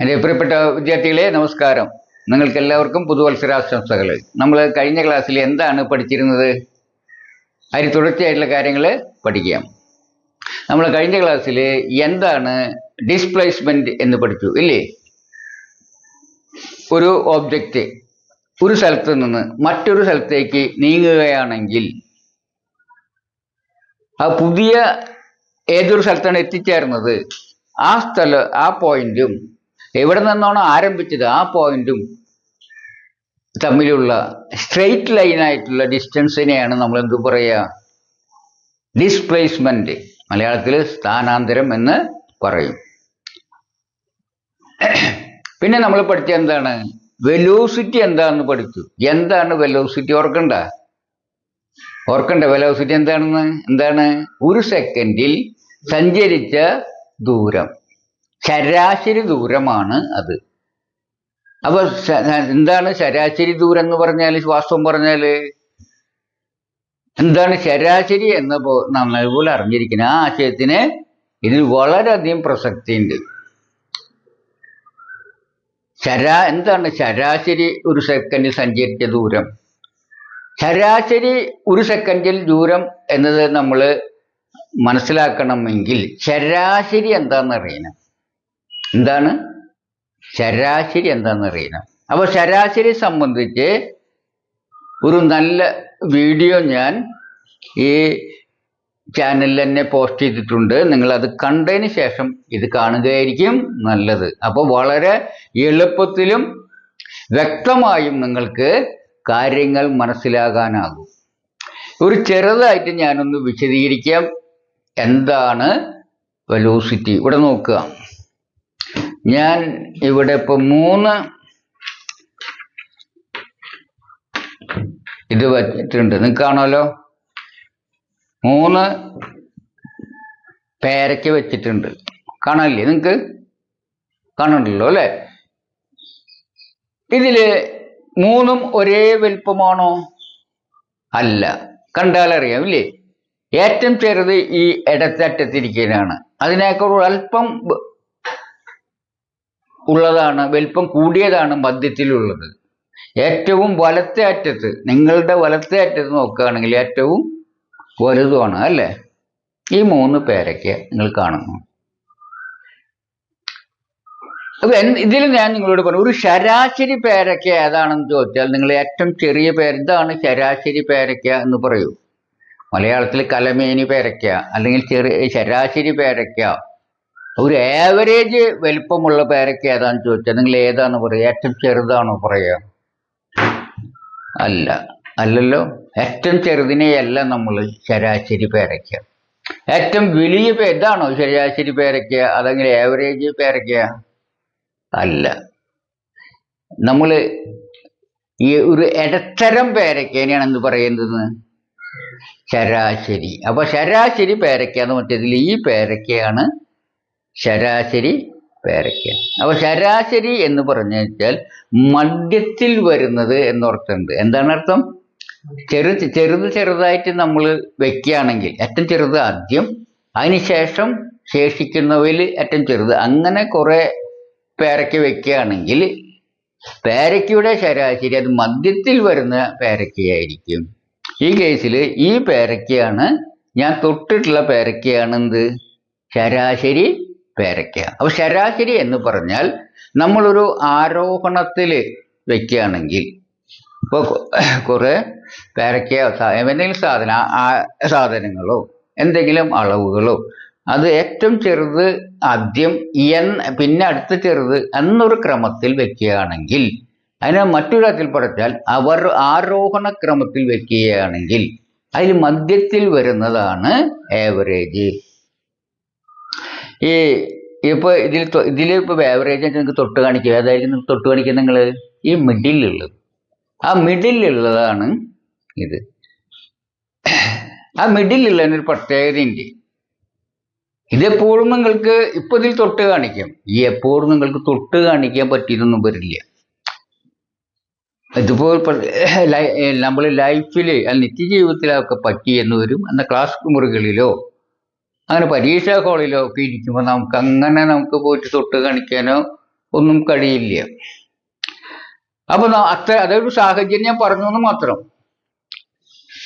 എന്റെ പ്രിയപ്പെട്ട വിദ്യാർത്ഥികളെ നമസ്കാരം. നിങ്ങൾക്ക് എല്ലാവർക്കും പുതുവത്സരാശംസകൾ നമ്മൾ കഴിഞ്ഞ ക്ലാസ്സിൽ എന്താണ് പഠിച്ചിരുന്നത്? അതിന് തുടർച്ചയായിട്ടുള്ള കാര്യങ്ങൾ പഠിക്കാം. നമ്മൾ കഴിഞ്ഞ ക്ലാസ്സിൽ എന്താണ് ഡിസ്പ്ലേസ്മെന്റ് എന്ന് പഠിച്ചു ഇല്ലേ? ഒരു ഓബ്ജക്റ്റ് ഒരു സ്ഥലത്ത് നിന്ന് മറ്റൊരു സ്ഥലത്തേക്ക് നീങ്ങുകയാണെങ്കിൽ ആ പുതിയ ഏതൊരു സ്ഥലത്താണ് എത്തിച്ചേർന്നത്? ആ സ്ഥലം ആ പോയിന്റും എവിടെ നിന്നാണോ ആരംഭിച്ചത് ആ പോയിന്റും തമ്മിലുള്ള സ്ട്രെയിറ്റ് ലൈനായിട്ടുള്ള ഡിസ്റ്റൻസിനെയാണ് നമ്മൾ എന്ത് പറയുക ഡിസ്പ്ലേസ്മെന്റ് മലയാളത്തിൽ സ്ഥാനാന്തരം എന്ന് പറയും. പിന്നെ നമ്മൾ പഠിച്ച എന്താണ്? വെലോസിറ്റി എന്താണെന്ന് പഠിച്ചു. എന്താണ് വെലോസിറ്റി ഓർക്കണ്ട. ഓർക്കണ്ട വെലോസിറ്റി എന്താണെന്ന്? എന്താണ്? ഒരു സെക്കൻഡിൽ സഞ്ചരിച്ച ദൂരം. ശരാശരി ദൂരമാണ് അത്. അപ്പൊ എന്താണ് ശരാശരി ദൂരം എന്ന് പറഞ്ഞാൽ വാസ്തവം പറഞ്ഞാൽ? എന്താണ് ശരാശരി എന്ന നല്ലതുപോലെ അറിഞ്ഞിരിക്കുന്ന ആ ആശയത്തിന് ഇതിൽ വളരെയധികം പ്രസക്തിയുണ്ട്. ശരാ എന്താണ് ശരാശരി ഒരു സെക്കൻഡിൽ സഞ്ചരിച്ച ദൂരം? ശരാശരി ഒരു സെക്കൻഡിൽ ദൂരം എന്നത് നമ്മൾ മനസ്സിലാക്കണമെങ്കിൽ ശരാശരി എന്താണെന്ന് അറിയണം. എന്താണ്? ശരാശരി എന്താണെന്നറിയണം അപ്പോൾ അപ്പൊ ശരാശരി സംബന്ധിച്ച് ഒരു നല്ല വീഡിയോ ഞാൻ ഈ ചാനലിൽ തന്നെ പോസ്റ്റ് ചെയ്തിട്ടുണ്ട്. നിങ്ങൾ അത് കണ്ടതിന് ശേഷം ഇത് കാണുകയായിരിക്കും നല്ലത്. അപ്പോൾ വളരെ എളുപ്പത്തിലും വ്യക്തമായും നിങ്ങൾക്ക് കാര്യങ്ങൾ മനസ്സിലാകാനാകും. ഒരു ചെറുതായിട്ട് ഞാനൊന്ന് വിശദീകരിക്കാം. എന്താണ് വെലോസിറ്റി ഇവിടെ നോക്കുക. ഞാൻ ഇവിടെ ഇപ്പൊ മൂന്ന് ഇത് വെച്ചിട്ടുണ്ട്. നിങ്ങൾക്ക് കാണുമല്ലോ? മൂന്ന് പേരയ്ക്ക് വെച്ചിട്ടുണ്ട്. കാണാനില്ലേ നിങ്ങൾക്ക് കാണണ്ടല്ലോ അല്ലേ? ഇതിൽ മൂന്നും ഒരേ വലുപ്പമാണോ? അല്ല. കണ്ടാലറിയാം ഇല്ലേ ഏറ്റവും ചെറുത് ഈ ഇടത്തറ്റത്തിരിക്കുന്നതാണ് അതിനേക്കാൾ അല്പം ഉള്ളതാണ് വലിപ്പം കൂടിയതാണ് മധ്യത്തിലുള്ളത്. ഏറ്റവും വലത്തെ അറ്റത്ത് നിങ്ങളുടെ വലത്തെ അറ്റത്ത് നോക്കുകയാണെങ്കിൽ ഏറ്റവും വലുതുമാണ് അല്ലേ? ഈ മൂന്ന് പേരൊക്കെ നിങ്ങൾ കാണുന്നു. അപ്പൊ ഇതിൽ ഞാൻ നിങ്ങളോട് പറഞ്ഞു ഒരു ശരാശരി പേരൊക്കെ ഏതാണെന്ന് ചോദിച്ചാൽ നിങ്ങൾ ഏറ്റവും ചെറിയ പേര് ഇതാണ് ശരാശരി പേരൊക്കെ എന്ന് പറയൂ. മലയാളത്തിൽ കലമേനി പേരക്ക അല്ലെങ്കിൽ ചെറിയ ശരാശരി പേരയ്ക്ക ഒരു ആവറേജ് വലിപ്പമുള്ള പേരക്ക ഏതാന്ന് ചോദിച്ചാൽ നിങ്ങൾ ഏതാണ് പറയുക ഏറ്റവും ചെറുതാണോ പറയുക അല്ല അല്ലല്ലോ. ഏറ്റവും ചെറുതിനെയല്ല നമ്മൾ ശരാശരി പേരയ്ക്ക ഏറ്റവും വലിയ ഇതാണോ ശരാശരി പേരയ്ക്ക അതെങ്കിൽ ആവറേജ് പേരയ്ക്ക അല്ല. നമ്മൾ ഈ ഒരു ഇടത്തരം പേരയ്ക്കേനെയാണ് എന്ത് പറയുന്നത്? ശരാശരി. അപ്പൊ ശരാശരി പേരയ്ക്ക എന്ന് മറ്റേതിൽ ഈ പേരയ്ക്കയാണ് ശരാശരി പേരയ്ക്ക അപ്പോൾ ശരാശരി എന്ന് പറഞ്ഞു വെച്ചാൽ മധ്യത്തിൽ വരുന്നത് എന്നോർത്തുണ്ട്. എന്താണ് അർത്ഥം? ചെറു ചെറുത് ചെറുതായിട്ട് നമ്മൾ വെക്കുകയാണെങ്കിൽ ഏറ്റവും ചെറുത് ആദ്യം അതിനുശേഷം ശേഷിക്കുന്നവയിൽ ഏറ്റവും ചെറുത്. അങ്ങനെ കുറെ പേരയ്ക്ക വെക്കുകയാണെങ്കിൽ പേരയ്ക്കയുടെ ശരാശരി അത് മധ്യത്തിൽ വരുന്ന പേരയ്ക്കയായിരിക്കും ഈ കേസിൽ ഈ പേരയ്ക്കയാണ് ഞാൻ തൊട്ടിട്ടുള്ള പേരയ്ക്കയാണ് എന്ത് ശരാശരി പേരയ്ക്ക അപ്പൊ ശരാശരി എന്ന് പറഞ്ഞാൽ നമ്മളൊരു ആരോഹണത്തിൽ വെക്കുകയാണെങ്കിൽ ഇപ്പോൾ കുറെ പേരയ്ക്കയോ എന്തെങ്കിലും സാധന സാധനങ്ങളോ എന്തെങ്കിലും അളവുകളോ അത് ഏറ്റവും ചെറുത് ആദ്യം എൻ പിന്നെ അടുത്ത ചെറുത് എന്നൊരു ക്രമത്തിൽ വെക്കുകയാണെങ്കിൽ അതിനെ മറ്റൊരു തരത്തിൽ പറഞ്ഞാൽ അവർ ആരോഹണ ക്രമത്തിൽ വെക്കുകയാണെങ്കിൽ അതിൽ മധ്യത്തിൽ വരുന്നതാണ് ആവറേജ് ഈ ഇപ്പൊ ഇതിൽ ഇതിൽ ഇപ്പൊ ആവറേജ് നിങ്ങൾക്ക് തൊട്ട് കാണിക്കുക ഏതായിരിക്കും തൊട്ട് കാണിക്കുക നിങ്ങൾ ഈ മിഡിലുള്ളത് ആ മിഡിലുള്ളതാണ് ഇത്. ആ മിഡിലുള്ളതിന് ഒരു പ്രത്യേകതയുണ്ട് ഇതെപ്പോഴും നിങ്ങൾക്ക് ഇപ്പൊ ഇതിൽ തൊട്ട് കാണിക്കാം. ഈ എപ്പോഴും നിങ്ങൾക്ക് തൊട്ട് കാണിക്കാൻ പറ്റിയതൊന്നും വരില്ല ഇതുപോലെ നമ്മൾ ലൈഫിൽ നിത്യജീവിതത്തിലൊക്കെ പറ്റി എന്ന് വരും എന്ന ക്ലാസ് മുറികളിലോ അങ്ങനെ പരീക്ഷാ ഹാളിലോ ഒക്കെ ഇരിക്കുമ്പോൾ നമുക്ക് അങ്ങനെ നമുക്ക് പോയിട്ട് തൊട്ട് കാണിക്കാനോ ഒന്നും കഴിയില്ല. അപ്പൊ അത്ര അതൊരു സാഹചര്യം ഞാൻ പറഞ്ഞു എന്ന് മാത്രം.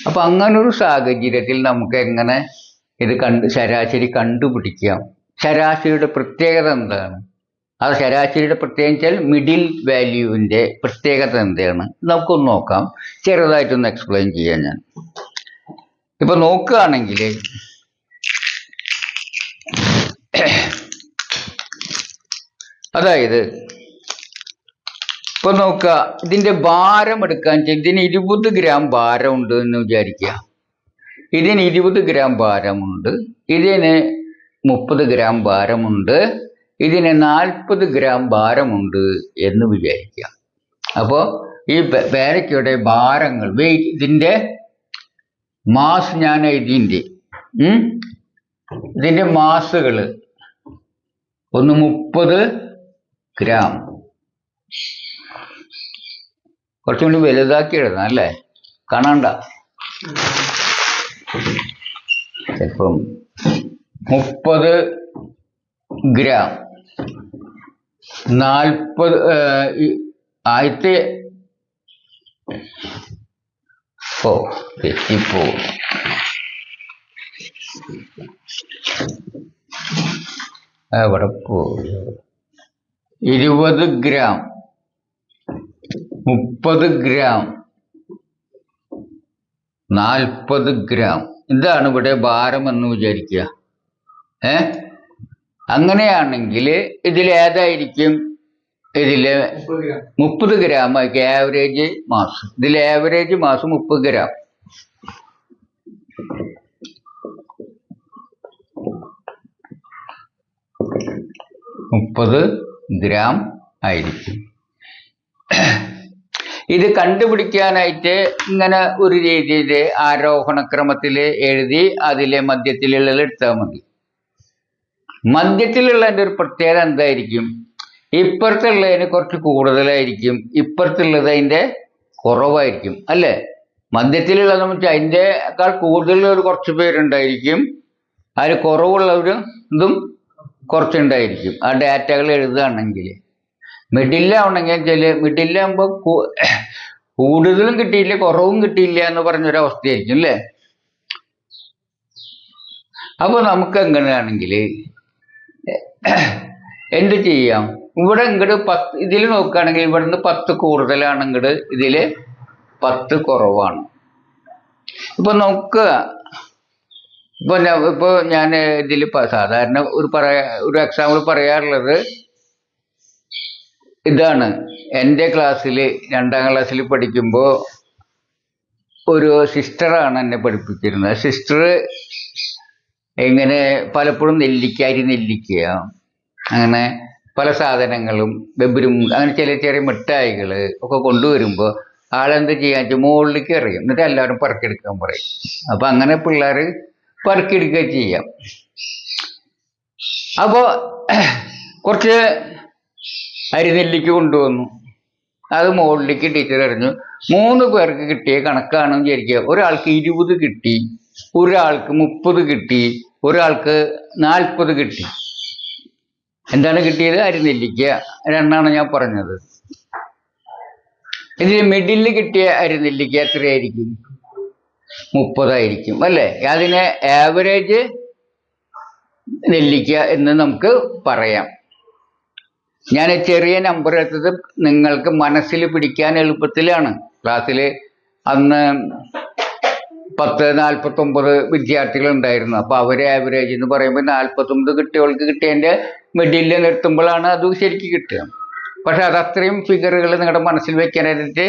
അപ്പൊ അങ്ങനെ ഒരു സാഹചര്യത്തിൽ നമുക്ക് എങ്ങനെ ഇത് കണ്ട് ശരാശരി കണ്ടുപിടിക്കാം. ശരാശരിയുടെ പ്രത്യേകത എന്താണ്? അത് ശരാശരിയുടെ പ്രത്യേകം വെച്ചാൽ മിഡിൽ വാല്യൂവിന്റെ പ്രത്യേകത എന്താണ്? നമുക്കൊന്ന് നോക്കാം. ചെറുതായിട്ടൊന്ന് എക്സ്പ്ലെയിൻ ചെയ്യാം ഞാൻ. ഇപ്പൊ നോക്കുകയാണെങ്കിൽ അതായത് ഇപ്പൊ നോക്ക ഇതിന്റെ ഭാരം എടുക്കാൻ ഇതിന് ഇരുപത് ഗ്രാം ഭാരം ഉണ്ട് എന്ന് വിചാരിക്കുക. ഇതിന് ഇരുപത് ഗ്രാം ഭാരമുണ്ട് ഇതിന് മുപ്പത് ഗ്രാം ഭാരമുണ്ട് ഇതിന് നാൽപ്പത് ഗ്രാം ഭാരമുണ്ട് എന്ന് വിചാരിക്കുക. അപ്പോൾ ഈ പേരയ്ക്കയുടെ ഭാരങ്ങൾ വെയിറ്റ് ഇതിന്റെ മാസ് ഞാൻ എഴുതിന്റെ ഇതിന്റെ മാസുകൾ ഒന്ന് മുപ്പത് ഗ്രാം. കുറച്ചും കൂടി വലുതാക്കി എഴുതാം അല്ലേ? കാണണ്ട. ചിലപ്പം മുപ്പത് ഗ്രാം. നാൽപ്പത് ആദ്യത്തെ ഓ തെറ്റിപ്പോ എവിടെ പോയി ഇരുപത് ഗ്രാം. മുപ്പത് ഗ്രാം. നാൽപ്പത് ഗ്രാം. ഇതാണ് ഇവിടെ ഭാരം എന്ന് വിചാരിക്കുക. ഏ? അങ്ങനെയാണെങ്കിൽ ഇതിൽ ഏതായിരിക്കും? ഇതിൽ മുപ്പത് ഗ്രാം. ആയിരിക്കും ആവറേജ് മാസം. ഇതിൽ ആവറേജ് മാസം മുപ്പത് ഗ്രാം. മുപ്പത് ഗ്രാം ആയിരിക്കും. ഇത് കണ്ടുപിടിക്കാനായിട്ട് ഇങ്ങനെ ഒരു രീതിയിൽ ആരോഹണക്രമത്തിൽ എഴുതി അതിലെ മധ്യത്തിലുള്ളത് എടുത്താൽ മതി. മധ്യത്തിലുള്ളതിന്റെ ഒരു പ്രത്യേകത എന്തായിരിക്കും? ഇപ്പുറത്തുള്ളതിന് കുറച്ച് കൂടുതലായിരിക്കും. ഇപ്പുറത്തുള്ളത് അതിന്റെ കുറവായിരിക്കും. അല്ലേ? മധ്യത്തിലുള്ളതെന്ന് വെച്ചാൽ അതിന്റെക്കാൾ കൂടുതലുള്ളവർ കുറച്ച് പേരുണ്ടായിരിക്കും. അതിൽ കുറവുള്ളവരും ഇതും കുറച്ചുണ്ടായിരിക്കും. ആ ഡാറ്റകൾ എഴുതുകയാണെങ്കിൽ മിഡിലാവണമെങ്കിൽ ചില മിഡിലാകുമ്പോൾ കൂടുതലും കിട്ടിയില്ല കുറവും കിട്ടിയില്ല എന്ന് പറഞ്ഞൊരവസ്ഥയായിരിക്കും അല്ലേ? അപ്പൊ നമുക്ക് എങ്ങനെയാണെങ്കിൽ എന്ത് ചെയ്യാം? ഇവിടെ ഇങ്ങോട്ട് പത്ത് ഇതിൽ നോക്കുകയാണെങ്കിൽ ഇവിടുന്ന് പത്ത് കൂടുതലാണ് ഇങ്ങോട്ട് ഇതിൽ പത്ത് കുറവാണ്. ഇപ്പൊ നോക്കുക ഇപ്പൊ ഇപ്പൊ ഞാൻ ഇതിൽ സാധാരണ ഒരു പറയാ ഒരു എക്സാമ്പിൾ പറയാറുള്ളത് ഇതാണ്. എന്റെ ക്ലാസ്സിൽ രണ്ടാം ക്ലാസ്സിൽ പഠിക്കുമ്പോൾ ഒരു സിസ്റ്ററാണ് എന്നെ പഠിപ്പിച്ചിരുന്നത്. സിസ്റ്റർ എങ്ങനെ പലപ്പോഴും നെല്ലിക്കാരി നെല്ലിക്ക അങ്ങനെ പല സാധനങ്ങളും ബെബരും അങ്ങനെ ചെറിയ ചെറിയ മിഠായികൾ ഒക്കെ കൊണ്ടുവരുമ്പോൾ ആളെന്ത് ചെയ്യാൻ വെച്ചാൽ മുകളിലേക്ക് എറിയും. എന്നിട്ട് എല്ലാവരും പറക്കെടുക്കാൻ പറയും. അപ്പം അങ്ങനെ പിള്ളേർ പറക്കിയെടുക്കുക ചെയ്യാം. അപ്പോൾ കുറച്ച് അരിനെല്ലിക്ക് കൊണ്ടുവന്നു. അത് മുകളിലേക്ക് ടീച്ചർ അറിഞ്ഞു മൂന്ന് പേർക്ക് കിട്ടിയ കണക്കാണെന്ന് വിചാരിക്കുക. ഒരാൾക്ക് ഇരുപത് കിട്ടി ഒരാൾക്ക് മുപ്പത് കിട്ടി ഒരാൾക്ക് നാൽപ്പത് കിട്ടി. എന്താണ് കിട്ടിയത്? അരിനെല്ലിക്ക. രണ്ടാണ് ഞാൻ പറഞ്ഞത്. ഇതിൽ മിഡിലിൽ കിട്ടിയ അരിനെല്ലിക്ക എത്രയായിരിക്കും? മുപ്പതായിരിക്കും അല്ലേ? അതിനെ ആവറേജ് നെല്ലിക്ക എന്ന് നമുക്ക് പറയാം. ഞാൻ ചെറിയ നമ്പർ എടുത്തത് നിങ്ങൾക്ക് മനസ്സിൽ പിടിക്കാൻ എളുപ്പത്തിലാണ്. ക്ലാസ്സിൽ അന്ന് പത്ത് നാൽപ്പത്തൊമ്പത് വിദ്യാർത്ഥികൾ ഉണ്ടായിരുന്നു. അപ്പൊ അവരെ ആവറേജ് എന്ന് പറയുമ്പോൾ നാൽപ്പത്തൊമ്പത് കുട്ടികൾക്ക് കിട്ടിയതിന്റെ മിഡിലിൽ നിർത്തുമ്പോഴാണ് അത് ശരിക്ക് കിട്ടുക. പക്ഷെ അത് അത്രയും ഫിഗറുകൾ നിങ്ങളുടെ മനസ്സിൽ വെക്കാനായിട്ട്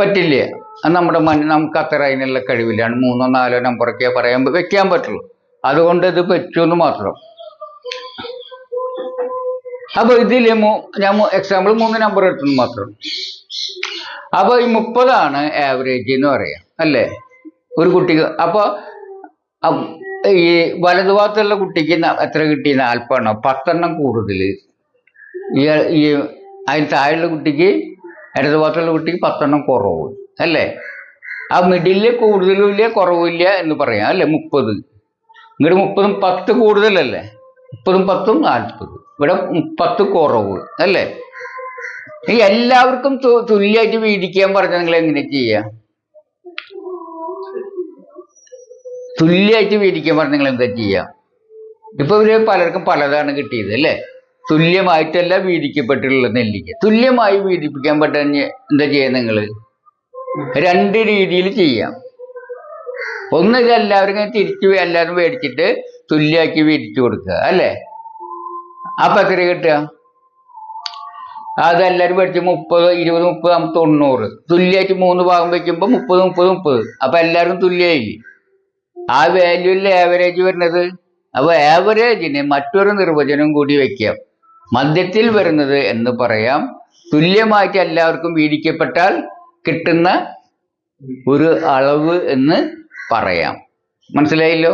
പറ്റില്ല? നമ്മുടെ മണ്ണ് നമുക്ക് അത്ര അതിനുള്ള കഴിവില്ലാണ്. മൂന്നോ നാലോ നമ്പറൊക്കെ പറയാൻ വെക്കാൻ പറ്റുള്ളൂ. അതുകൊണ്ട് ഇത് പറ്റുമെന്ന് മാത്രം. അപ്പൊ ഇതിൽ മൂ- ഞാൻ എക്സാമ്പിൾ മൂന്ന് നമ്പർ എടുത്തെന്ന് മാത്രം. അപ്പൊ ഈ മുപ്പതാണ് ആവറേജ് എന്ന് പറയാം അല്ലേ? ഒരു കുട്ടിക്ക് അപ്പൊ ഈ വലതുഭാഗത്തുള്ള കുട്ടിക്ക് എത്ര കിട്ടി? നാൽപ്പെണ്ണം പത്തെണ്ണം കൂടുതൽ ഈ അതിന് താഴെയുള്ള കുട്ടിക്ക് ഇടതുഭാഗത്തുള്ള കുട്ടിക്ക് പത്തെണ്ണം കുറവ് അല്ലേ? ആ മിഡിലിൽ കൂടുതലും ഇല്ല കുറവില്ല എന്ന് പറയാം അല്ലേ? മുപ്പത്. ഇങ്ങോട്ട് മുപ്പതും പത്ത് കൂടുതലല്ലേ? മുപ്പതും പത്തും നാൽപ്പത്. ഇവിടെ പത്ത് കുറവ് അല്ലേ? ഈ എല്ലാവർക്കും തുല്യമായിട്ട് വീതിക്കാൻ പറഞ്ഞാൽ നിങ്ങൾ എങ്ങനെ ചെയ്യാം? തുല്യമായിട്ട് വീതിക്കാൻ പറഞ്ഞാൽ നിങ്ങൾ എന്താ ചെയ്യാം? ഇപ്പൊ ഇവർ പലർക്കും പലതാണ് കിട്ടിയത് അല്ലേ? തുല്യമായിട്ടല്ല വീതിക്കപ്പെട്ടിട്ടുള്ള നെല്ലിക്ക. തുല്യമായി വീതിപ്പിക്കാൻ പറ്റുന്ന എന്താ ചെയ്യുക നിങ്ങൾ രണ്ട് രീതിയിൽ ചെയ്യാം. ഒന്ന് എല്ലാവരും തിരിച്ചു എല്ലാവരും മേടിച്ചിട്ട് തുല്യമാക്കി വീതിച്ചു കൊടുക്കുക അല്ലേ? അപ്പൊ എത്ര കിട്ടുക? അതെല്ലാവരും മേടിച്ച് മുപ്പത് ഇരുപത് മുപ്പത് തൊണ്ണൂറ്. തുല്യമായിട്ട് മൂന്ന് ഭാഗം വെക്കുമ്പോൾ മുപ്പത് മുപ്പത് മുപ്പത്. അപ്പൊ എല്ലാവരും തുല്യമായി ആ വാല്യൂവിൽ ആവറേജ് വരുന്നത്? അപ്പോൾ ആവറേജിന് മറ്റൊരു നിർവചനം കൂടി വെക്കാം. മധ്യത്തിൽ വരുന്നത് എന്ന് പറയാം. തുല്യമായിട്ട് എല്ലാവർക്കും വീതിക്കപ്പെട്ടാൽ കിട്ടുന്ന ഒരു അളവ് എന്ന് പറയാം. മനസ്സിലായല്ലോ?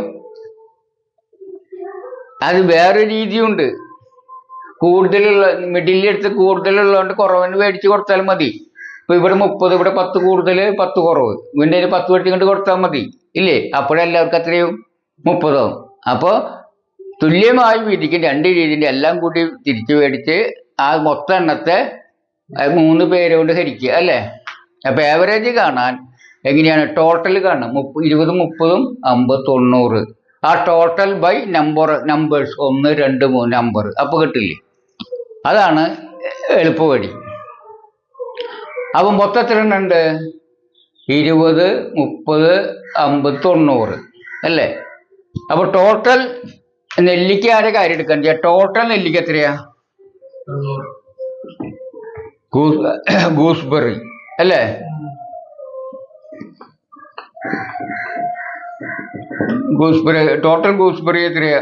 അത് വേറെ രീതിയുണ്ട്. കൂടുതലുള്ള മിഡിലിൽ എടുത്ത് കൂടുതലുള്ളതുകൊണ്ട് കുറവിന് മേടിച്ച് കൊടുത്താൽ മതി. ഇപ്പൊ ഇവിടെ മുപ്പത് ഇവിടെ പത്ത് കൂടുതൽ പത്ത് കുറവ്. വീണ്ടും പത്ത് വെട്ടി കൊണ്ട് കൊടുത്താൽ മതി. ഇല്ലേ? അപ്പോഴെല്ലാവർക്കും അത്രയും മുപ്പതാവും അപ്പോൾ തുല്യമായി വീതിക്കും രണ്ട് രീതിയിൽ എല്ലാം കൂടി തിരിച്ചു മേടിച്ച് ആ മൊത്തം എണ്ണത്തെ മൂന്ന് പേര് കൊണ്ട് ഹരിക്കുക അല്ലേ? അപ്പൊ ആവറേജ് കാണാൻ എങ്ങനെയാണ്? ടോട്ടൽ കാണാം. മുപ്പ ഇരുപതും മുപ്പതും അമ്പത് തൊണ്ണൂറ് ആ ടോട്ടൽ ബൈ നമ്പർ നമ്പേഴ്സ് ഒന്ന് രണ്ട് മൂന്ന് നമ്പർ അപ്പൊ കിട്ടില്ലേ? അതാണ് എളുപ്പവഴി. അപ്പൊ ഉണ്ട്? ഇരുപത് മുപ്പത് അമ്പത് തൊണ്ണൂറ് അല്ലേ? അപ്പോൾ ടോട്ടൽ നെല്ലിക്ക ആരെ കാര്യം എടുക്കാൻ ചെയ്യാം. ടോട്ടൽ നെല്ലിക്ക എത്രയാ? Goose gooseberry. അല്ലേ? ഗൂസ്ബെറി ടോട്ടൽ ഗൂസ്ബെറി എത്രയാ?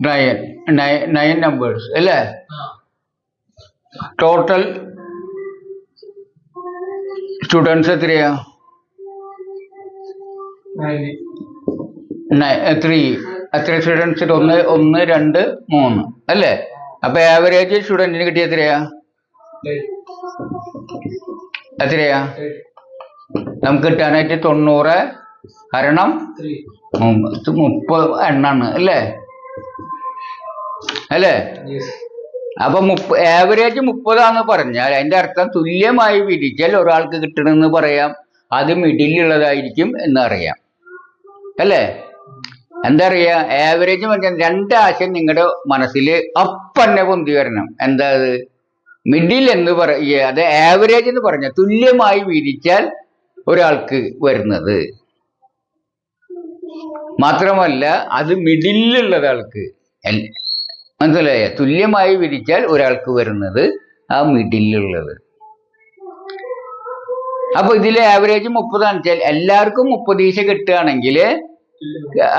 നയൻ. നയൻ നയൻ നമ്പേഴ്സ് അല്ലേ? ടോട്ടൽ സ്റ്റുഡൻസ് എത്രയാ? ത്രീ എത്ര സ്റ്റുഡൻസ് ഒന്ന് ഒന്ന് രണ്ട് മൂന്ന്. അല്ലേ? അപ്പൊ ആവറേജ് സ്റ്റുഡന്റിന് കിട്ടിയ എത്രയാ? എത്രയാ? നമുക്ക് കിട്ടാനായിട്ട് തൊണ്ണൂറ് ഹരണം മുപ്പത് എണ്ണാണ് അല്ലേ? അല്ലേ? അപ്പൊ മുപ്പ ആവറേജ് മുപ്പതാന്ന് പറഞ്ഞാൽ അതിന്റെ അർത്ഥം തുല്യമായി വിരിച്ചാൽ ഒരാൾക്ക് കിട്ടണമെന്ന് പറയാം. അത് മിഡിലുള്ളതായിരിക്കും എന്നറിയാം. അല്ലേ? എന്താ പറയുക ആവറേജ് പറഞ്ഞാൽ രണ്ട് ആശയം നിങ്ങളുടെ മനസ്സിൽ അപ്പന്നെ പൊന്തി വരണം. എന്താ അത്? മിഡിൽ എന്ന് പറയുക അത് ആവറേജ് എന്ന് പറഞ്ഞ തുല്യമായി വീതിച്ചാൽ ഒരാൾക്ക് വരുന്നത്. മാത്രമല്ല അത് മിഡിലുള്ള ആൾക്ക് മനസ്സിലായ? തുല്യമായി വിരിച്ചാൽ ഒരാൾക്ക് വരുന്നത് ആ മിഡിലുള്ളത് അപ്പൊ ഇതിലെ ആവറേജ് മുപ്പതാണെന്ന് വെച്ചാൽ എല്ലാവർക്കും മുപ്പത് ഈശ കിട്ടുകയാണെങ്കിൽ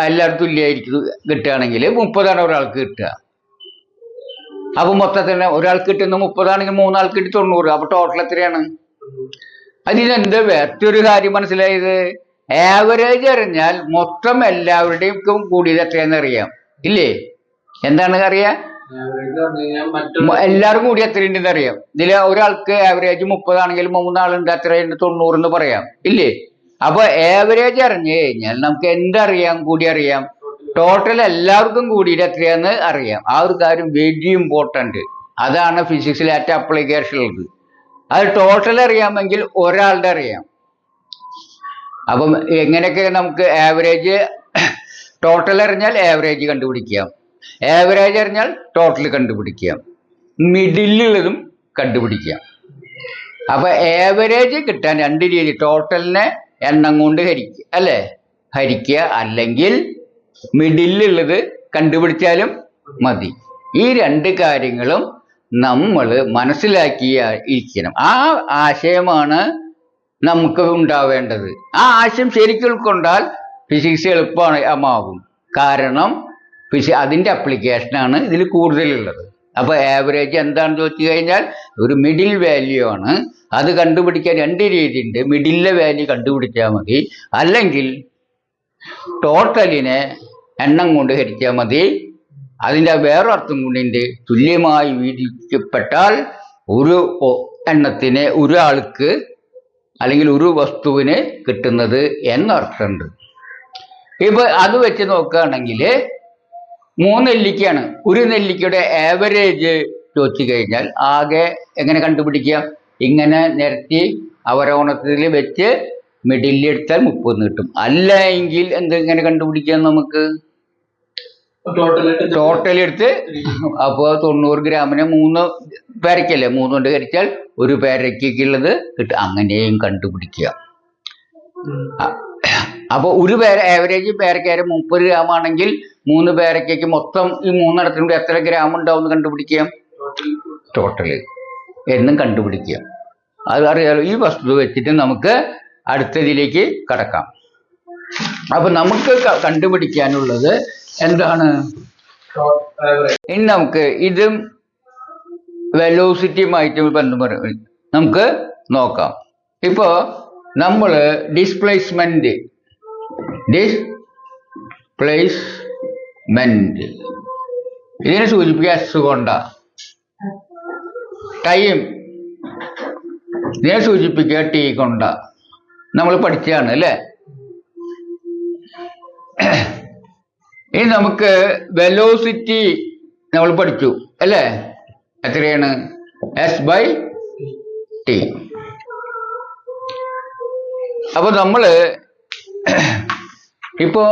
എല്ലാവർക്കും തുല്യമായിരിക്കും കിട്ടുകയാണെങ്കിൽ മുപ്പതാണ് ഒരാൾക്ക് കിട്ടുക. അപ്പൊ മൊത്തത്തിൽ ഒരാൾക്ക് കിട്ടുന്ന മുപ്പതാണെങ്കിൽ മൂന്നാൾക്ക് കിട്ടി തൊണ്ണൂറ്. അപ്പൊ ടോട്ടൽ എത്രയാണ്? അതിനെന്ത് മറ്റൊരു കാര്യം മനസ്സിലായത്? ആവറേജ് അറിഞ്ഞാൽ മൊത്തം എല്ലാവരുടെയും കൂടിയത് എത്രയാണെന്ന് അറിയാം. ഇല്ലേ? എന്താണ് അറിയാ? എല്ലാവരും കൂടി എത്രയുണ്ടെന്ന് അറിയാം. ഇതിൽ ഒരാൾക്ക് ആവറേജ് മുപ്പതാണെങ്കിൽ മൂന്നാളുണ്ട് എത്രയുണ്ട് തൊണ്ണൂറ് എന്ന് പറയാം. ഇല്ലേ? അപ്പൊ ഏവറേജ് അറിഞ്ഞു കഴിഞ്ഞാൽ നമുക്ക് എന്തറിയാം? കൂടി അറിയാം. ടോട്ടൽ എല്ലാവർക്കും കൂടിയിട്ട് എത്രയാന്ന് അറിയാം. ആ ഒരു കാര്യം വെരി ഇമ്പോർട്ടന്റ് അതാണ് ഫിസിക്സിൽ ഏറ്റവും അപ്ലിക്കേഷൻ ഉള്ളത്. അത് ടോട്ടൽ അറിയാമെങ്കിൽ ഒരാളുടെ അറിയാം. അപ്പം എങ്ങനെയൊക്കെ നമുക്ക് ആവറേജ് ടോട്ടൽ അറിഞ്ഞാൽ ആവറേജ് കണ്ടുപിടിക്കാം. ആവറേജ് അറിഞ്ഞാൽ ടോട്ടൽ കണ്ടുപിടിക്കാം. മിഡിലുള്ളതും കണ്ടുപിടിക്കാം. അപ്പൊ ആവറേജ് കിട്ടാൻ രണ്ട് രീതി ടോട്ടലിനെ എണ്ണം കൊണ്ട് ഹരിക്കുക അല്ലേ? ഹരിക്കുക അല്ലെങ്കിൽ മിഡിലുള്ളത് കണ്ടുപിടിച്ചാലും മതി. ഈ രണ്ട് കാര്യങ്ങളും നമ്മൾ മനസ്സിലാക്കി ഇരിക്കണം. ആ ആശയമാണ് നമുക്ക് ഉണ്ടാവേണ്ടത്. ആ ആശയം ശരിക്കും ഉൾക്കൊണ്ടാൽ ഫിസിക്സ് എളുപ്പമാണ് കാരണം ഫിസി അതിന്റെ അപ്ലിക്കേഷനാണ് ഇതിൽ കൂടുതലുള്ളത്. അപ്പോൾ ആവറേജ് എന്താണെന്ന് ചോദിച്ചു കഴിഞ്ഞാൽ ഒരു മിഡിൽ വാല്യൂ ആണ്. അത് കണ്ടുപിടിക്കാൻ രണ്ട് രീതിയുണ്ട് മിഡിലെ വാല്യൂ കണ്ടുപിടിച്ചാൽ മതി. അല്ലെങ്കിൽ ടോട്ടലിനെ എണ്ണം കൊണ്ട് ഹരിച്ചാൽ മതി. അതിന്റെ വേറെ അർത്ഥം കൊണ്ടിന്റെ തുല്യമായി വീതിക്കപ്പെട്ടാൽ ഒരു എണ്ണത്തിന് ഒരാൾക്ക് അല്ലെങ്കിൽ ഒരു വസ്തുവിന് കിട്ടുന്നത് എന്നർത്ഥമുണ്ട്. ഇപ്പൊ അത് വെച്ച് നോക്കുകയാണെങ്കിൽ മൂന്ന് നെല്ലിക്കയാണ് ഒരു നെല്ലിക്കയുടെ ആവറേജ് ചോദിച്ചു കഴിഞ്ഞാൽ ആകെ എങ്ങനെ കണ്ടുപിടിക്കുക ഇങ്ങനെ നിരത്തി അവരോണത്തിൽ വെച്ച് മിഡിലിൽ എടുത്താൽ മുപ്പത് കിട്ടും. അല്ല എങ്കിൽ എന്തെങ്ങനെ കണ്ടുപിടിക്കാം നമുക്ക്? ടോട്ടൽ എടുത്ത് അപ്പോൾ തൊണ്ണൂറ് ഗ്രാമിന് മൂന്ന് പേരക്കല്ലേ? മൂന്ന് കൊണ്ട് കരിച്ചാൽ ഒരു പേരയ്ക്കുള്ളത് കിട്ടും. അങ്ങനെയും കണ്ടുപിടിക്കുക. അപ്പോൾ ഒരു പേര ആവറേജ് പേരയ്ക്കാര് മുപ്പത് ഗ്രാം ആണെങ്കിൽ മൂന്ന് പേരയ്ക്കയ്ക്ക് മൊത്തം ഈ മൂന്നിടത്തിനും എത്ര ഗ്രാം ഉണ്ടാവും എന്ന് കണ്ടുപിടിക്കാം ടോട്ടൽ എന്നും കണ്ടുപിടിക്കുക. അത് അറിയാലോ ഈ വസ്തുത വെച്ചിട്ട് നമുക്ക് അടുത്തതിലേക്ക് കടക്കാം. അപ്പൊ നമുക്ക് കണ്ടുപിടിക്കാനുള്ളത് എന്താണ്? ഇനി നമുക്ക് ഇതും വെലോസിറ്റിയുമായിട്ട് ബന്ധം പറയും നമുക്ക് നോക്കാം. ഇപ്പോ നമ്മൾ ഡിസ്പ്ലേസ്മെന്റ് ഡിസ്പ്ലേസ്മെന്റ് ഇതിനെ സൂചിപ്പിക്കുക എസ് കൊണ്ട. ടൈം ഇതിനെ സൂചിപ്പിക്കുക ടി കൊണ്ട. നമ്മൾ പഠിച്ചതാണ് അല്ലേ? ഇനി നമുക്ക് വെലോസിറ്റി നമ്മൾ പഠിച്ചു അല്ലേ? എത്രയാണ്? എസ് ബൈ ടി അപ്പൊ നമ്മൾ ഇപ്പോ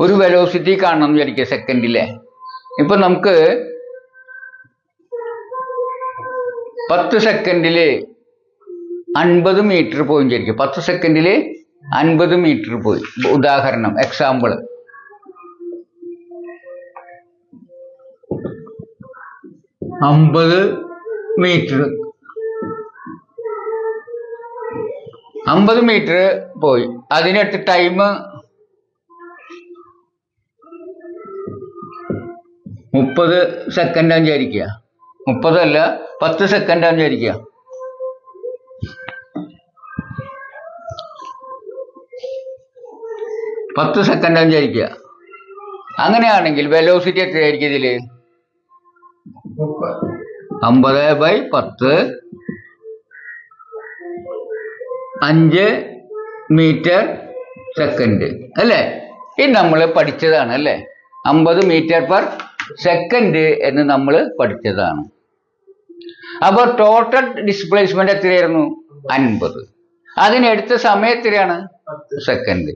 ഒരു വെലോസിറ്റി കാണണം എന്ന് വിചാരിക്കുക സെക്കൻഡിലെ ഇപ്പൊ നമുക്ക് പത്ത് സെക്കൻഡിൽ അൻപത് മീറ്റർ പോയി വിചാരിക്കും പത്ത് സെക്കൻഡിൽ അൻപത് മീറ്റർ പോയി. ഉദാഹരണം എക്സാമ്പിൾ അമ്പത് മീറ്റർ അമ്പത് മീറ്റർ പോയി. അതിനടുത്ത് ടൈം മുപ്പത് സെക്കൻഡാന്ന് വിചാരിക്കുക. മുപ്പതല്ല പത്ത് സെക്കൻഡാന്ന് വിചാരിക്കുക. പത്ത് സെക്കൻഡാന്ന് വിചാരിക്കുക. അങ്ങനെയാണെങ്കിൽ വെലോസിറ്റി എത്രയായിരിക്കും ഇതിൽ? അമ്പത് ബൈ പത്ത് അഞ്ച് മീറ്റർ സെക്കൻഡ് അല്ലേ? ഇത് നമ്മൾ പഠിച്ചതാണ് അല്ലേ? അമ്പത് മീറ്റർ പെർ സെക്കൻഡ് എന്ന് നമ്മൾ പഠിച്ചതാണ്. അപ്പോൾ ടോട്ടൽ ഡിസ്പ്ലേസ്മെന്റ് എത്രയായിരുന്നു? അൻപത്. അതിനെടുത്ത സമയം എത്രയാണ്? സെക്കൻഡ്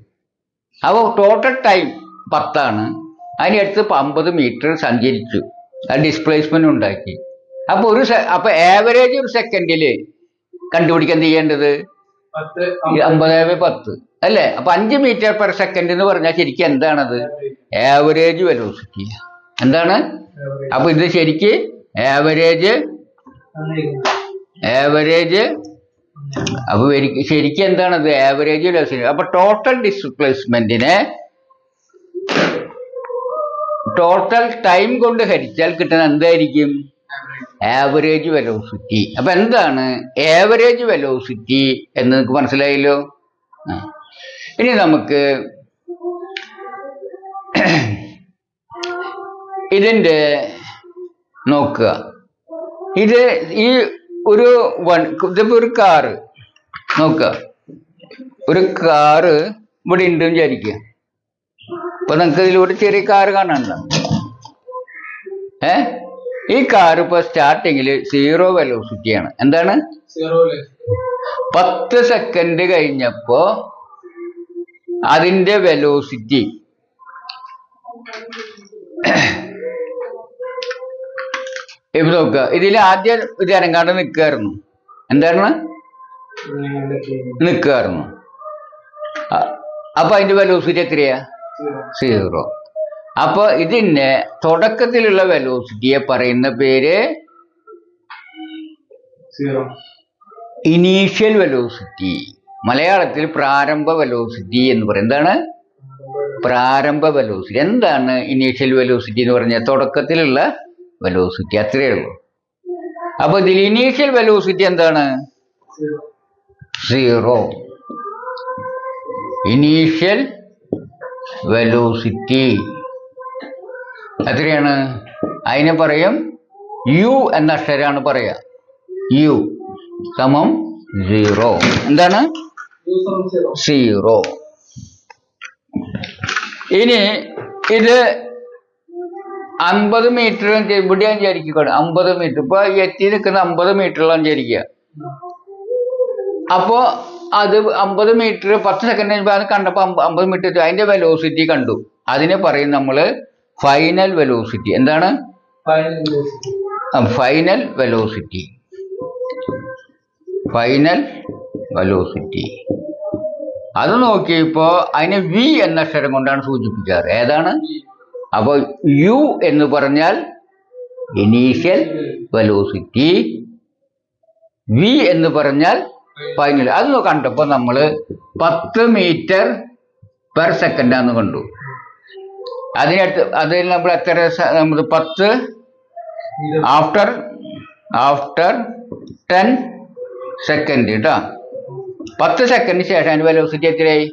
അപ്പോൾ ടോട്ടൽ ടൈം പത്താണ്. അതിനടുത്ത് അമ്പത് മീറ്റർ സഞ്ചരിച്ചു. ആ ഡിസ്പ്ലേസ്മെന്റ് ഉണ്ടാക്കി. അപ്പോൾ ഒരു അപ്പൊ അപ്പോൾ ആവറേജ് ഒരു സെക്കൻഡിൽ കണ്ടുപിടിക്കാൻ ചെയ്യേണ്ടത്? അമ്പത് ബൈ പത്ത്. അല്ലേ? അപ്പൊ അഞ്ച് മീറ്റർ പെർ സെക്കൻഡ് എന്ന് പറഞ്ഞാൽ ശരിക്കും എന്താണത്? ആവറേജ് വെലോസിറ്റി എന്താണ്? അപ്പൊ ഇത് ശരിക്ക് ആവറേജ് ആവറേജ് അപ്പൊ ശരിക്കും എന്താണത്? ആവറേജ് വെലോസിറ്റി അപ്പൊ ടോട്ടൽ ഡിസ്പ്ലേസ്മെന്റിനെ ടോട്ടൽ ടൈം കൊണ്ട് ഹരിച്ചാൽ കിട്ടുന്ന എന്തായിരിക്കും? ആവറേജ് വെലോസിറ്റി അപ്പൊ എന്താണ് ആവറേജ് വെലോസിറ്റി എന്ന് നിങ്ങൾക്ക് മനസ്സിലായല്ലോ. ഇനി നമുക്ക് ഇതിന്റെ നോക്കുക. ഇത് ഈ ഒരു വൺ ഇതിപ്പോ ഒരു കാറ് നോക്കുക. ഒരു കാറ് ഇവിടെ ഉണ്ട് വിചാരിക്കുക. ഇപ്പൊ നിങ്ങൾക്ക് ഇതിലൂടെ ചെറിയ കാറ് കാണാനുണ്ടോ? ഏ? ഈ കാർ ഇപ്പൊ സ്റ്റാർട്ടിങ്ങിൽ സീറോ വെലോസിറ്റിയാണ് എന്താണ്? പത്ത് സെക്കൻഡ് കഴിഞ്ഞപ്പോ അതിന്റെ വെലോസിറ്റി ഇപ്പൊ നോക്കുക. ഇതിൽ ആദ്യം ഇത് ഇറങ്ങാണ്ട് നിൽക്കായിരുന്നു എന്താണ് നിൽക്കായിരുന്നു അപ്പൊ അതിന്റെ വെലോസിറ്റി എത്രയാ? സീറോ അപ്പൊ ഇതിന്റെ തുടക്കത്തിലുള്ള വെലോസിറ്റിയെ പറയുന്ന പേര് ഇനീഷ്യൽ വെലോസിറ്റി മലയാളത്തിൽ പ്രാരംഭ വെലോസിറ്റി എന്ന് പറയും. എന്താണ്? പ്രാരംഭ വെലോസിറ്റി എന്താണ് ഇനീഷ്യൽ വെലോസിറ്റി എന്ന് പറഞ്ഞാൽ തുടക്കത്തിലുള്ള വെലോസിറ്റി അത്രയേ ഉള്ളൂ. അപ്പൊ ഇതിൽ ഇനീഷ്യൽ വെലോസിറ്റി എന്താണ്? സീറോ ഇനീഷ്യൽ വെലോസിറ്റി എത്രയാണ് അതിനെ പറയും യു എന്ന അക്ഷരമാണ് പറയാ യു സമം സീറോ. എന്താണ്? സീറോ. ഇനി ഇത് അമ്പത് മീറ്റർ ഇവിടെ വിചാരിക്കുക അമ്പത് മീറ്റർ. ഇപ്പൊ എത്തി നിൽക്കുന്ന അമ്പത് മീറ്ററിലാണ് വിചാരിക്കുക. അപ്പോ അത് അമ്പത് മീറ്റർ പത്ത് സെക്കൻഡ് അത് കണ്ടപ്പോൾ അമ്പത് മീറ്റർ അതിന്റെ വെലോസിറ്റി കണ്ടു. അതിനെ പറയും നമ്മൾ ഫൈനൽ വെലോസിറ്റി എന്താണ്? ഫൈനൽ വെലോസിറ്റി ഫൈനൽ വെലോസിറ്റി അത് നോക്കിയപ്പോ അതിനെ വി എന്ന അക്ഷരം കൊണ്ടാണ് സൂചിപ്പിക്കാറ്. ഏതാണ്? അപ്പോൾ യു എന്ന് പറഞ്ഞാൽ ഇനീഷ്യൽ വെലോസിറ്റി വി എന്ന് പറഞ്ഞാൽ ഫൈനൽ അത് കണ്ടപ്പോൾ നമ്മൾ പത്ത് മീറ്റർ പെർ സെക്കൻഡാന്ന് കണ്ടു. അതിനടുത്ത് അതിൽ നമ്മൾ എത്ര സ- നമ്മൾ പത്ത്? ആഫ്റ്റർ ആഫ്റ്റർ ടെൻ സെക്കൻഡ് കേട്ടോ പത്ത് സെക്കൻഡ് ശേഷം അതിന്റെ വെലോസിറ്റി എത്രയായി?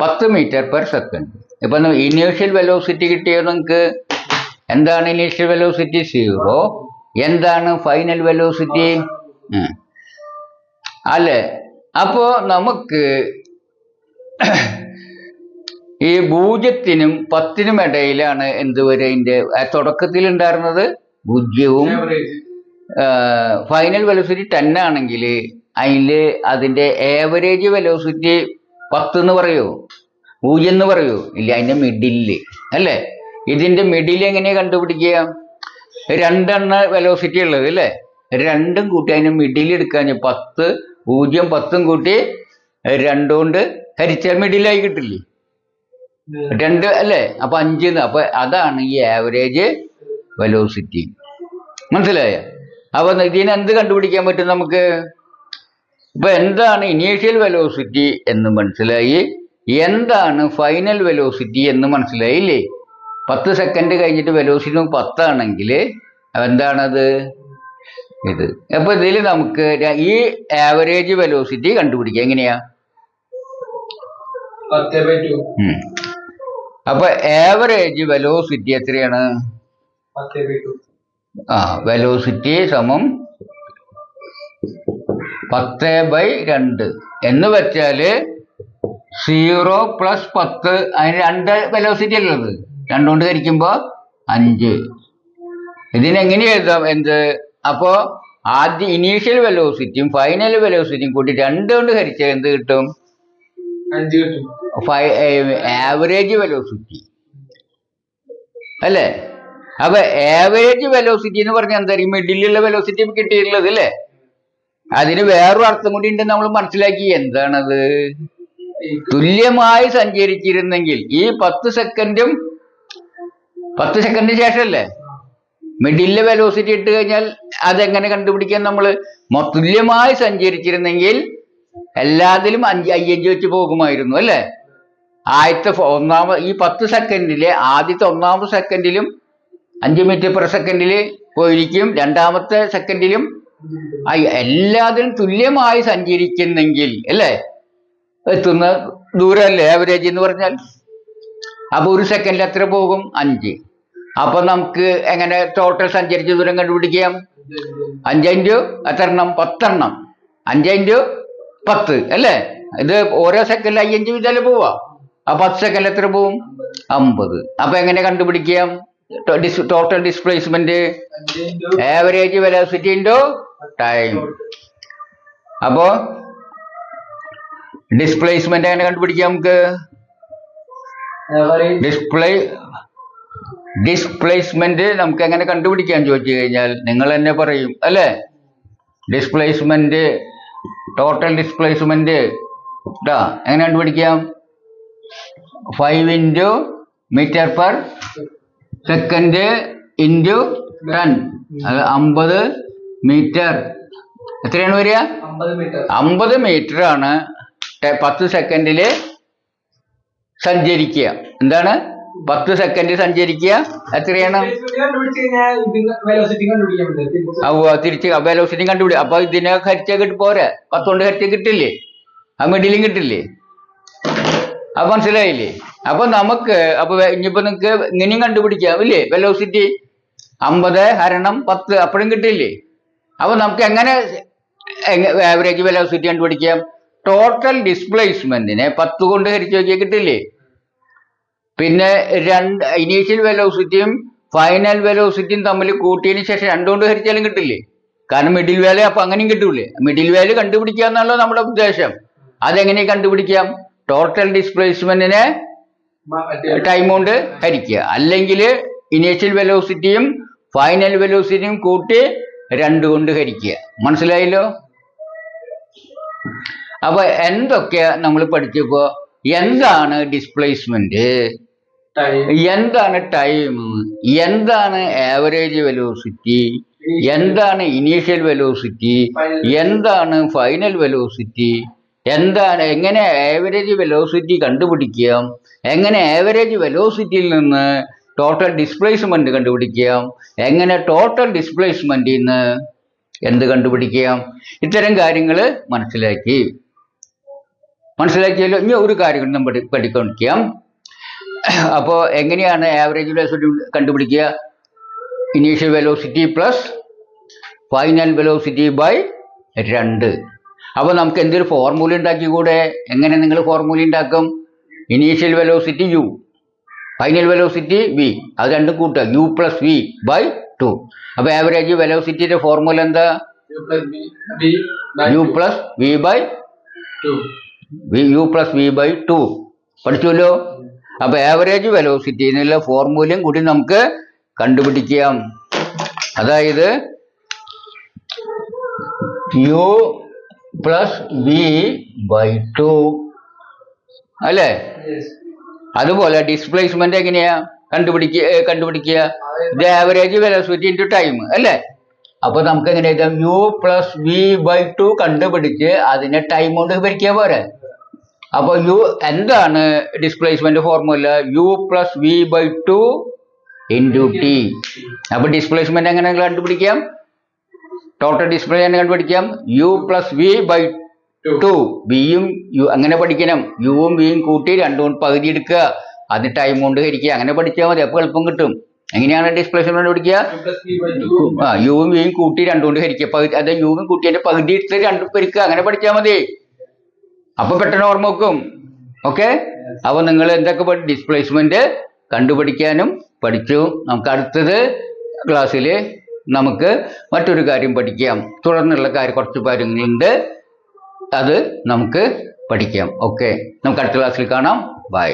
പത്ത് മീറ്റർ പെർ സെക്കൻഡ് ഇപ്പൊ ഇനീഷ്യൽ വെലോസിറ്റി കിട്ടിയത് നിങ്ങൾക്ക്? എന്താണ് ഇനീഷ്യൽ വെലോസിറ്റി സീറോ എന്താണ് ഫൈനൽ വെലോസിറ്റി അല്ലേ? അപ്പോ നമുക്ക് ഈ പൂജ്യത്തിനും പത്തിനും ഇടയിലാണ് എന്ത് വരെ ഇതിന്റെ തുടക്കത്തിൽ ഉണ്ടായിരുന്നത്? പൂജ്യവും ഫൈനൽ വെലോസിറ്റി ടെൻ ആണെങ്കിൽ അതിൽ അതിന്റെ ഏവറേജ് വെലോസിറ്റി പത്ത് എന്ന് പറയൂ പൂജ്യം എന്ന് പറയൂ. ഇല്ല അതിന്റെ മിഡിൽ അല്ലേ? ഇതിന്റെ മിഡിൽ എങ്ങനെയാ കണ്ടുപിടിക്കുക? രണ്ടെണ്ണ വെലോസിറ്റി ഉള്ളത് അല്ലേ? രണ്ടും കൂട്ടി അതിന്റെ മിഡിൽ എടുക്കാൻ പത്ത് പൂജ്യം പത്തും കൂട്ടി രണ്ടുകൊണ്ട് ഹരിച്ചാൽ മിഡിലായി കിട്ടില്ലേ? രണ്ട് അല്ലേ? അപ്പൊ അഞ്ച് അപ്പൊ അതാണ് ഈ ആവറേജ് വെലോസിറ്റി മനസ്സിലായ? അപ്പൊ ഇതിന് എന്ത് കണ്ടുപിടിക്കാൻ പറ്റും നമുക്ക്? ഇപ്പൊ എന്താണ് ഇനീഷ്യൽ വെലോസിറ്റി എന്ന് മനസ്സിലായി? എന്താണ് ഫൈനൽ വെലോസിറ്റി എന്ന് മനസ്സിലായില്ലേ? പത്ത് സെക്കൻഡ് കഴിഞ്ഞിട്ട് വെലോസിറ്റി പത്താണെങ്കിൽ എന്താണത്? ഇത്. അപ്പൊ ഇതിൽ നമുക്ക് ഈ ആവറേജ് വെലോസിറ്റി കണ്ടുപിടിക്കാം. എങ്ങനെയാ. അപ്പൊ ആവറേജ് വെലോസിറ്റി എത്രയാണ്? ആ വെലോസിറ്റി സമം പത്ത് ബൈ രണ്ട്. എന്ന് വെച്ചാൽ സീറോ പ്ലസ് പത്ത് അതിന് രണ്ട് വെലോസിറ്റി അല്ലത് രണ്ടുകൊണ്ട് ധരിക്കുമ്പോ അഞ്ച്. ഇതിനെങ്ങനെ എഴുതാം? എന്ത്? അപ്പോ ആദ്യ ഇനീഷ്യൽ വെലോസിറ്റിയും ഫൈനൽ വെലോസിറ്റിയും കൂട്ടി രണ്ട് കൊണ്ട് ഹരിച്ചാൽ എന്ത് കിട്ടും? കിട്ടും. ആവറേജ് വെലോസിറ്റി അല്ലേ? അപ്പൊ ആവറേജ് വെലോസിറ്റി എന്ന് പറഞ്ഞാൽ എന്താ ഈ മിഡിലുള്ള വെലോസിറ്റി കിട്ടിയിട്ടുള്ളത് അല്ലേ? അതിന് വേറൊരു അർത്ഥം കൂടി ഉണ്ട് നമ്മൾ മനസ്സിലാക്കി. എന്താണത്? തുല്യമായി സഞ്ചരിച്ചിരുന്നെങ്കിൽ ഈ പത്ത് സെക്കൻഡും പത്ത് സെക്കൻഡിന് ശേഷമല്ലേ? മിഡിലെ വെലോസിറ്റി ഇട്ട് കഴിഞ്ഞാൽ അതെങ്ങനെ കണ്ടുപിടിക്കാൻ നമ്മൾ? തുല്യമായി സഞ്ചരിച്ചിരുന്നെങ്കിൽ എല്ലാത്തിലും അഞ്ച് അയ്യഞ്ച് വെച്ച് പോകുമായിരുന്നു അല്ലേ? ആദ്യത്തെ ഒന്നാമത് ഈ പത്ത് സെക്കൻഡിലെ ആദ്യത്തെ ഒന്നാമത്തെ സെക്കൻഡിലും അഞ്ച് മീറ്റർ പെർ സെക്കൻഡിൽ പോയിരിക്കും. രണ്ടാമത്തെ സെക്കൻഡിലും എല്ലാത്തിനും തുല്യമായി സഞ്ചരിക്കുന്നെങ്കിൽ അല്ലേ? എത്തുന്ന ദൂരമല്ലേ ആവറേജ് എന്ന് പറഞ്ഞാൽ? അപ്പൊ ഒരു സെക്കൻഡിൽ എത്ര പോകും? അഞ്ച്. അപ്പൊ നമുക്ക് എങ്ങനെ ടോട്ടൽ സഞ്ചരിച്ച ദൂരം കണ്ടുപിടിക്കാം? അഞ്ചഞ്ചു എത്ര എണ്ണം? പത്തെണ്ണം. അഞ്ചഞ്ചു പത്ത് അല്ലേ? ഇത് ഓരോ സെക്കൻഡിൽ അയ്യഞ്ച് വീതല്ലേ പോവാ. ആ പത്ത് സെക്കൻഡിൽ എത്ര പോവും? അമ്പത്. അപ്പൊ എങ്ങനെ കണ്ടുപിടിക്കാം? Total displacement average velocity into time അപ്പോ ഡിസ്പ്ലേസ്മെന്റ് എങ്ങനെ കണ്ടുപിടിക്കാം നമുക്ക്? ഡിസ്പ്ലേ ഡിസ്പ്ലേസ്മെന്റ് നമുക്ക് എങ്ങനെ കണ്ടുപിടിക്കാൻ ചോദിച്ചു കഴിഞ്ഞാൽ നിങ്ങൾ തന്നെ പറയും അല്ലേ? ഡിസ്പ്ലേസ്മെന്റ് ടോട്ടൽ ഡിസ്പ്ലേസ്മെന്റ് ട്ടാ എങ്ങനെ കണ്ടുപിടിക്കാം? Five into metre per second into ten അത് അമ്പത് മീറ്റർ എത്രയാണ് വരിക? അമ്പത് മീറ്റർ ആണ് പത്ത് സെക്കൻഡിൽ സഞ്ചരിക്കുക. എന്താണ്? പത്ത് സെക്കൻഡ് സഞ്ചരിക്കുക. എത്രയാണ്? തിരിച്ച് വെലോസിറ്റി കണ്ടുപിടി. അപ്പൊ ഇതിനെ ഹരിച്ച കിട്ടി പോരെ. പത്തുകൊണ്ട് ഹരിച്ച കിട്ടില്ലേ? ആ മിഡിലും കിട്ടില്ലേ? അപ്പൊ മനസ്സിലായില്ലേ? അപ്പൊ നമുക്ക് അപ്പൊ ഇനിയിപ്പോ നിങ്ങക്ക് ഇങ്ങനെയും കണ്ടുപിടിക്കാം ഇല്ലേ? വെലോസിറ്റി അമ്പത് ഹരണം പത്ത് അപ്പോഴും കിട്ടില്ലേ അപ്പൊ നമുക്ക് എങ്ങനെ ആവറേജ് വെലോസിറ്റി കണ്ടുപിടിക്കാം? ടോട്ടൽ ഡിസ്പ്ലേസ്മെന്റിനെ പത്ത് കൊണ്ട് ഹരിച്ചു നോക്കിയാൽ കിട്ടില്ലേ പിന്നെ രണ്ട് ഇനീഷ്യൽ വെലോസിറ്റിയും ഫൈനൽ വെലോസിറ്റിയും തമ്മിൽ കൂട്ടിയതിന് ശേഷം രണ്ടുകൊണ്ട് ഹരിച്ചാലും കിട്ടില്ലേ കാരണം മിഡിൽ വാല്യൂ അപ്പൊ അങ്ങനെയും കിട്ടൂലേ? മിഡിൽ വാല്യൂ കണ്ടുപിടിക്കുക എന്നുള്ള നമ്മുടെ ഉദ്ദേശം. അതെങ്ങനെ കണ്ടുപിടിക്കാം? ടോട്ടൽ ഡിസ്പ്ലേസ്മെന്റിനെ ടൈം കൊണ്ട് ഹരിക്കുക. അല്ലെങ്കിൽ ഇനീഷ്യൽ വെലോസിറ്റിയും ഫൈനൽ വെലോസിറ്റിയും കൂട്ടി രണ്ട് കൊണ്ട് ഹരിക്കുക. മനസ്സിലായല്ലോ? അപ്പൊ എന്തൊക്കെ നമ്മൾ പഠിച്ചപ്പോ എന്താണ് ഡിസ്പ്ലേസ്മെന്റ് എന്താണ് ടൈം എന്താണ് ആവറേജ് വെലോസിറ്റി എന്താണ് ഇനീഷ്യൽ വെലോസിറ്റി എന്താണ് ഫൈനൽ വെലോസിറ്റി എന്താണ് എങ്ങനെ ആവറേജ് വെലോസിറ്റി കണ്ടുപിടിക്കാം? എങ്ങനെ ആവറേജ് വെലോസിറ്റിയിൽ നിന്ന് ടോട്ടൽ ഡിസ്പ്ലേസ്മെന്റ് കണ്ടുപിടിക്കാം? എങ്ങനെ ടോട്ടൽ ഡിസ്പ്ലേസ്മെന്റിൽ നിന്ന് എന്ത് കണ്ടുപിടിക്കാം? ഇത്തരം കാര്യങ്ങൾ മനസ്സിലാക്കി. മനസ്സിലാക്കിയല്ലോ? ഇനി ഒരു കാര്യം നമ്മൾ പഠിക്കാം. അപ്പോൾ എങ്ങനെയാണ് ആവറേജ് വെലോസിറ്റി കണ്ടുപിടിക്കുക? Initial velocity plus final velocity by രണ്ട്. അപ്പോൾ നമുക്ക് എന്തൊരു ഫോർമുല ഉണ്ടാക്കിക്കൂടെ? എങ്ങനെ നിങ്ങൾ ഫോർമുല ഉണ്ടാക്കും? Initial velocity U final velocity V അത് രണ്ടും കൂട്ടുക. U plus V by two അപ്പോൾ ആവറേജ് വെലോസിറ്റിയുടെ ഫോർമുല എന്താ? U plus V by U plus V by two പഠിച്ചുവല്ലോ അപ്പൊ ആവറേജ് വെലോസിറ്റി എന്നുള്ള ഫോർമുലയും കൂടി നമുക്ക് കണ്ടുപിടിക്കാം. അതായത് U plus V by two അല്ലേ? അതുപോലെ ഡിസ്പ്ലേസ്മെന്റ് എങ്ങനെയാ? കണ്ടുപിടിക്കുക കണ്ടുപിടിക്കുക ഇത് ആവറേജ് വെലോസിറ്റി ഇന്റു ടൈം അല്ലേ? അപ്പൊ നമുക്ക് എങ്ങനെ എഴുതാം U plus V by two കണ്ടുപിടിച്ച് അതിനെ ടൈം കൊണ്ട് ഭരിക്കുക പോരെ? അപ്പൊ യു എന്താണ് displacement formula U plus V by two into T അപ്പൊ ഡിസ്പ്ലേസ്മെന്റ് എങ്ങനെ കണ്ടുപിടിക്കാം? ടോട്ടൽ ഡിസ്പ്ലേ തന്നെ കണ്ടുപിടിക്കാം. U plus V by two ബിയും യു അങ്ങനെ പഠിക്കണം. യുവും ബിയും കൂട്ടി രണ്ടും കൊണ്ട് പകുതി എടുക്കുക. അത് ടൈം കൊണ്ട് ഹരിക്കുക. അങ്ങനെ പഠിച്ചാൽ മതി. അപ്പോൾ എളുപ്പം കിട്ടും. എങ്ങനെയാണ് ഡിസ്പ്ലേസ്മെന്റ് കണ്ടുപിടിക്കുക? ആ യുവും വിയും കൂട്ടി രണ്ടും കൊണ്ട് ഹരിക്കുക. പകുതി അത് യുവും കൂട്ടി അതിന്റെ പകുതി എടുത്ത് രണ്ടും പെരുക്കുക. അങ്ങനെ പഠിച്ചാൽ മതി. അപ്പൊ പെട്ടെന്ന് ഓർമ്മ വെക്കും. ഓക്കെ അപ്പൊ നിങ്ങൾ എന്തൊക്കെ ഡിസ്പ്ലേസ്മെന്റ് കണ്ടുപിടിക്കാനും പഠിച്ചു. നമുക്ക് അടുത്തത് ക്ലാസ്സിൽ നമുക്ക് മറ്റൊരു കാര്യം പഠിക്കാം. തുടർന്നുള്ള കാര്യം കുറച്ച് കാര്യങ്ങളുണ്ട്. അത് നമുക്ക് പഠിക്കാം. ഓക്കെ നമുക്ക് അടുത്ത ക്ലാസ്സിൽ കാണാം. ബൈ